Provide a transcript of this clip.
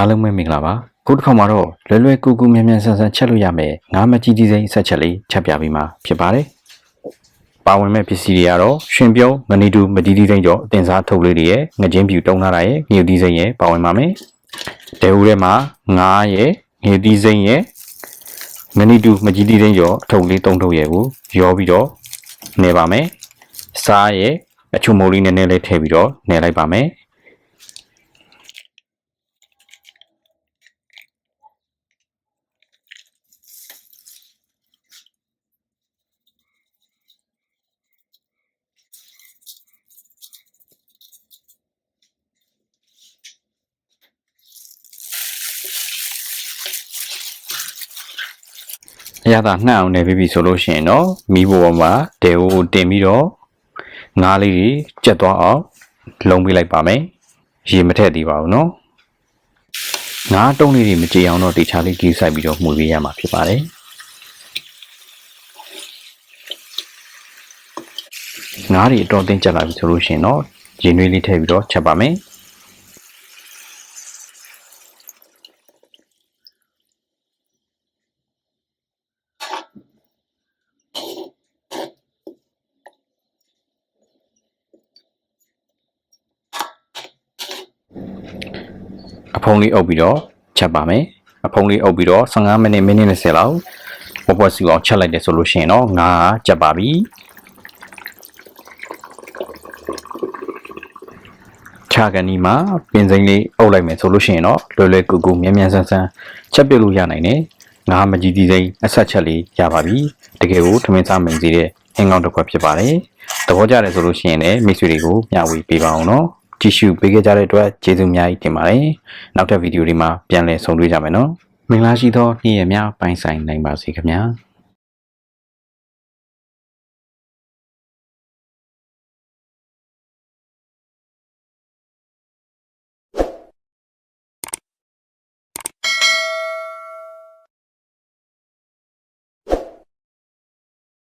အားလုံးပဲမင်္ဂလာပါခုတစ်ခါမှာတော့လွယ်လွယ်ကူကူမြန်မြန်ဆန်ဆန်ချက်လို့ရမယ်ငါးမကြီးကြီးစိမ့်ဆက်ချက်လေးချက်ပြပေးမှာဖြစ်ပါတယ်ပါဝင်မဲ့ပစ္စည်းတွေကတော့ရှင်ပြုံးမနီတူမဒီဒီစိမ့်ကြောအတင်စားထုတ်လေးတွေရဲ့ငကြင်းပြူတုံးထားတာရဲ့ငရုတ်ဒီစိမ့်ရဲ့ပါဝင်ပါမယ်တဲဦးထဲမှာငါးရဲ့ငရုတ်ဒီစိမ့်ရဲ့မနီတူမကြီးဒီစိမ့်ကြောအထုပ်လေးသုံးထုပ်ရဲ့ကိုရောပြီးတော့နေပါမယ်စားရဲ့အချုံမိုးလေးနည်းနည်းလေးထည့်ပြီးတော့နေလိုက်ပါမယ် အရသာနှံ့အောင်နေပြီပြီဆိုလို့ရှိရင်တော့မိဘပေါ်မှာတဲကိုတင်ပြီးတော့ငါးလေးကြီးကြက်သွားအောင်လုံပေးလိုက်ပါမယ်ရေမထည့်သေးပါဘူးเนาะငါးတုံးလေးတွေမကြေအောင်တော့တေချာလေးကြီးဆိုင်ပြီးတော့မှုပေးရမှာဖြစ်ပါတယ်ငါးတွေအတော်တင်းကြက်လာပြီဆိုလို့ရှိရင်တော့ရေနွေးလေးထည့်ပြီးတော့ချက်ပါမယ် အဖုံးလေးအုပ်ပြီးတော့ချက်ပါမယ်အဖုံးလေးအုပ်ပြီးတော့15မိနစ်မိနစ်20လောက်ဝက်ဝက်စီအောင်ချက်လိုက်တယ်ဆိုလို့ရှိရင်တော့ငါးချက်ပါပြီခြာကန်ဒီမှာပင်စိမ်းလေးအုပ်လိုက်မယ်ဆိုလို့ရှိရင်တော့လွယ်လွယ်ကူကူမြန်မြန်ဆန်ဆန်ချက်ပြလို့ရနိုင်တယ်ငါးမကြီးကြီးစိမ်းအဆက်ချက်လေးရပါပြီတကယ်ကိုထမင်းစားမိန်စီတဲ့ဟင်းကောင်းတစ်ခွက်ဖြစ်ပါတယ်သဘောကျတယ်ဆိုလို့ရှိရင်လည်းမိတ်ဆွေတွေကိုမျှဝေပေးပါအောင်နော် ကြည့်ရှုပေးခဲ့ကြတဲ့အတွက်ကျေးဇူးအများကြီးတင်ပါတယ်။နောက်ထပ်ဗီဒီယိုတွေမှာပြန်လည်ဆုံတွေ့ကြမယ်နော်။မင်္ဂလာရှိသောနေ့ရက်များပိုင်ဆိုင်နိုင်ပါစေခင်ဗျာ။